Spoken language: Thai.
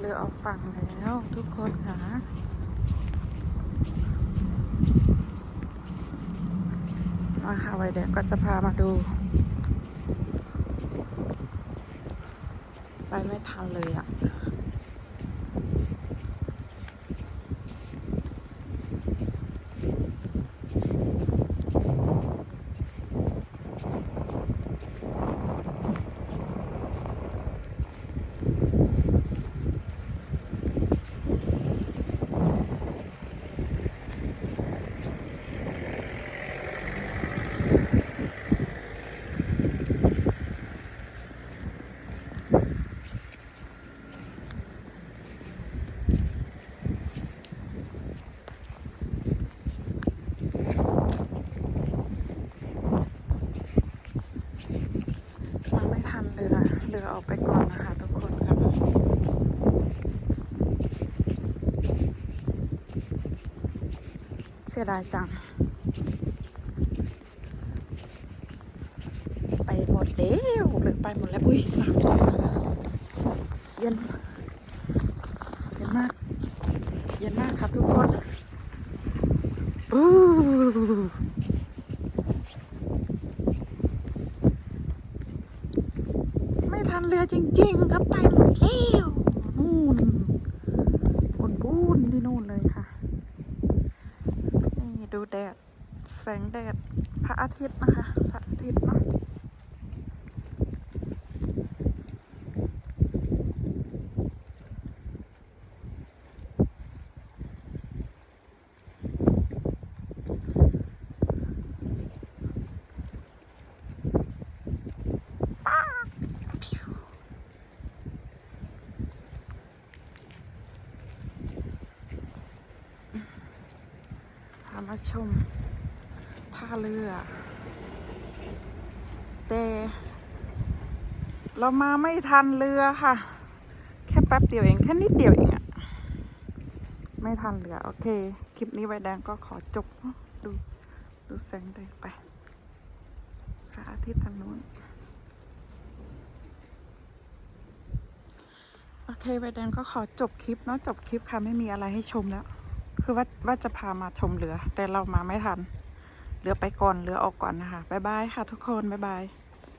เรือออกฝั่งแล้วทุกคนค่ะมาค่ะไว้เดี๋ยวก็จะพามาดู ไปไม่ทันเลยอะาไม่ทันเรือออกไปก่อนนะคะทุกคนค่ะเสียดายจัง ไปหมดแล้วหรือไปหมดแล้วอุ้ยเย็นเย็นมาก เย็นมากครับทุกคนอู้ ไม่ทันเรือจริงๆครับไปหมดแล้วนู่นบนปูนที่นู่นเลยค่ะ นี่ดูแดด แสงแดด พระอาทิตย์นะคะ พระอาทิตย์เนาะ มาชมท่าเรือ แต่เรามาไม่ทันเรือค่ะ แค่แป๊บเดียวเอง แค่นิดเดียวเองอะไม่ทันเรือ โอเค คลิปนี้ไว้แดงก็ขอจบ ดูดูแสงแดดไปพระอาทิตย์ทางนู้นโอเคไวแดงก็ขอจบคลิปเนาะจบคลิปค่ะ ไม่มีอะไรให้ชมแล้ว คือว่าว่าจะพามาชมเรือ แต่เรามาไม่ทัน เรือไปก่อนเรือออกก่อนนะคะ บ๊ายบายค่ะทุกคน บ๊ายบาย